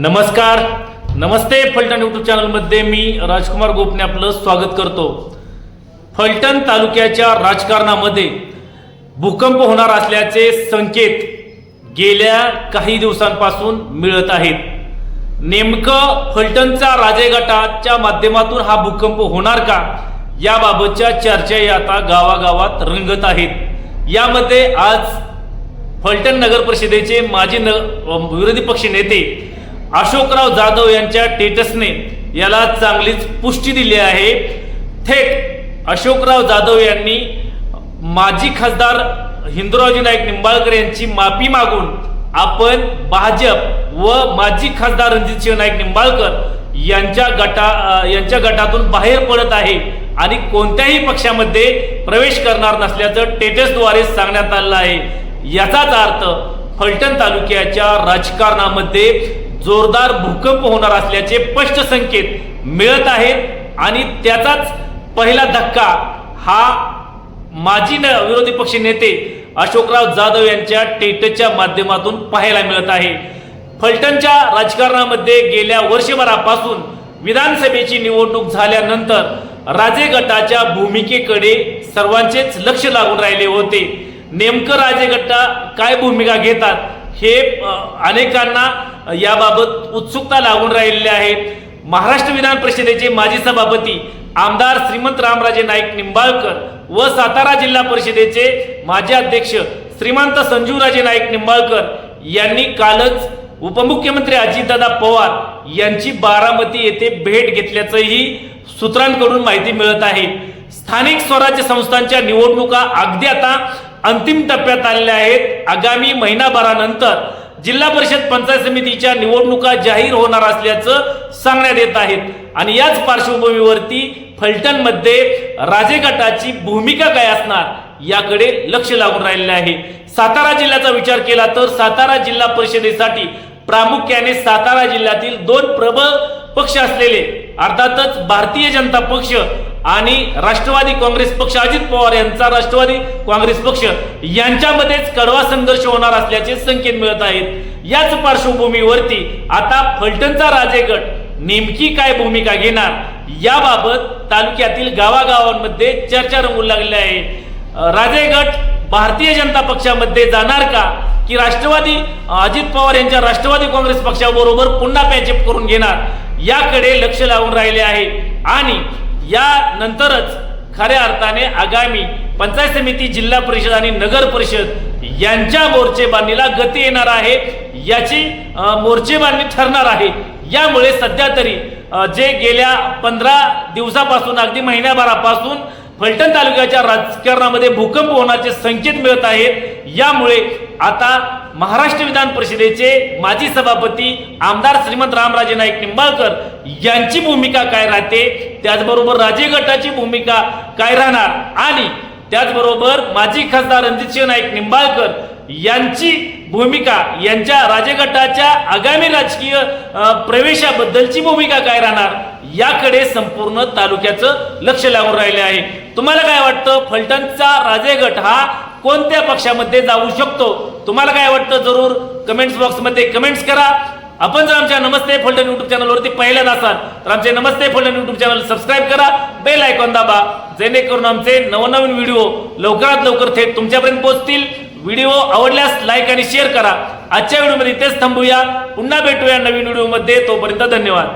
नमस्कार. नमस्ते फलटण यूट्यूब चॅनलमध्ये मी राजकुमार गोपने आपलं स्वागत करतो. फलटण तालुक्याच्या राजकारणामध्ये भूकंप होणार असल्याचे संकेत गेल्या काही दिवसांपासून मिळत आहेत. नेमकं फलटणचा राजेगटाच्या माध्यमातून हा भूकंप होणार का? याबाबतच्या चर्चा आता गावागावात रंगत आहेत. यामध्ये आज फलटण नगर परिषदेचे माजी न विरोधी पक्ष नेते अशोकराव जाधव यांच्या टेटसने याला चांगलीच पुष्टी दिली आहे. थेट अशोकराव जाधव यांनी माजी खासदार हिंदुरावजी नाईक निंबाळकर यांची माफी मागून आपण भाजप व माजी खासदार रणजितसिंह नाईक निंबाळकर यांच्या गटा यांच्या गटातून बाहेर पडत आहे आणि कोणत्याही पक्षामध्ये प्रवेश करणार नसल्याचं टेटसद्वारे सांगण्यात आलं आहे. याचाच अर्थ फलटण तालुक्याच्या राजकारणामध्ये जोरदार भूकंप होणार असल्याचे स्पष्ट संकेत मिळत आहेत. आणि त्याचाच पहिला धक्का हा माजी न विरोधी पक्ष नेते अशोकराव जाधव यांच्या टेटच्या माध्यमातून पाहायला मिळत आहे. फलटणच्या राजकारणामध्ये गेल्या वर्षभरापासून विधानसभेची निवडणूक झाल्यानंतर राजे गटाच्या भूमिकेकडे सर्वांचेच लक्ष लागून राहिले होते. नेमकं राजे गटा काय भूमिका घेतात? हे अनेकांना याबाबत उत्सुकता लागून राहिलेली आहे. महाराष्ट्र विधान परिषदेचे माजी सभापती आमदार श्रीमंत रामराजे नाईक निंबाळकर व सातारा जिल्हा परिषदेचे माजी अध्यक्ष श्रीमंत संजूराजे नाईक निंबाळकर यांनी कालच उपमुख्यमंत्री अजितदादा पवार यांची बारामती येथे भेट घेतल्याचंही सूत्रांकडून माहिती मिळत आहे. स्थानिक स्वराज्य संस्थांच्या निवडणुका अगदी आता अंतिम टप्प्यात आलेल्या आहेत. आगामी महिनाभरानंतर जिल्हा परिषद पंचायत समितीच्या निवडणुका जाहीर होणार असल्याचं सांगण्यात येत आहेत. आणि याच पार्श्वभूमीवरती फलटणमध्ये राजे गटाची भूमिका काय असणार याकडे लक्ष लागून राहिलेले आहे. सातारा जिल्ह्याचा विचार केला तर सातारा जिल्हा परिषदेसाठी प्रामुख्याने सातारा जिल्ह्यातील दोन प्रबळ पक्ष असलेले अर्थातच भारतीय जनता पक्ष आणि राष्ट्रवादी काँग्रेस पक्ष अजित पवार यांचा राष्ट्रवादी काँग्रेस पक्ष यांच्यामध्येच कडवा संघर्ष होणार असल्याचे संकेत मिळत आहेत. याच पार्श्वभूमीवरती आता फलटणचा राजेगट नेमकी काय भूमिका घेणार याबाबत तालुक्यातील गावागावांमध्ये चर्चा रंगू लागली आहे. अ, राजेगट भारतीय जनता पक्षामध्ये जाणार का? की राष्ट्रवादी अजित पवार यांच्या राष्ट्रवादी काँग्रेस पक्षाबरोबर पुन्हा पॅचअप करून घेणार? याकडे लक्ष लावून राहिले आहे. आणि यानंतरच खऱ्या अर्थाने आगामी पंचायत समिती जिल्हा परिषद आणि नगर परिषद यांच्या मोर्चेबांधणीला गती येणार आहे याची अ, मोर्चेबांधणी ठरणार आहे. यामुळे सध्या तरी जे गेल्या पंधरा दिवसापासून अगदी महिन्याभरापासून फलटण तालुक्याच्या राजकारणामध्ये भूकंप होण्याचे संकेत मिळत आहेत. यामुळे आता महाराष्ट्र विधान परिषदेचे माजी सभापती आमदार श्रीमंत रामराजे नाईक निंबाळकर यांची भूमिका काय राहते? त्याचबरोबर राजे गटाची भूमिका काय राहणार? आणि त्याचबरोबर माजी खासदार रणजितसिंह नाईक निंबाळकर यांची भूमिका यांच्या राजगटाच्या आगामी राजकीय प्रवेशाबद्दलची भूमिका काय राहणार? याकडे संपूर्ण तालुक्याचं लक्ष लागून राहिले आहे. तुम्हाला काय वाटतं? फलटणचा राजेगट हा कोणत्या पक्षामध्ये जाऊ शकतो? तुम्हाला काय वाटतं? जरूर कमेंट्स बॉक्समध्ये कमेंट्स करा. आपण जर आमच्या नमस्ते फलटण युट्यूब चॅनलवरती पहिल्यांदा असाल तर आमचे Namaste Phaltan YouTube channel subscribe करा. बेल आयकॉन दाबा. जेणेकरून आमचे नवनवीन व्हिडिओ लवकरात लवकर थेट तुमच्यापर्यंत पोहोचतील. व्हिडिओ आवडल्यास लाईक आणि शेअर करा. आजच्या व्हिडिओमध्ये इथेच थांबूया. पुन्हा भेटूया नवीन व्हिडिओमध्ये तोपर्यंत धन्यवाद.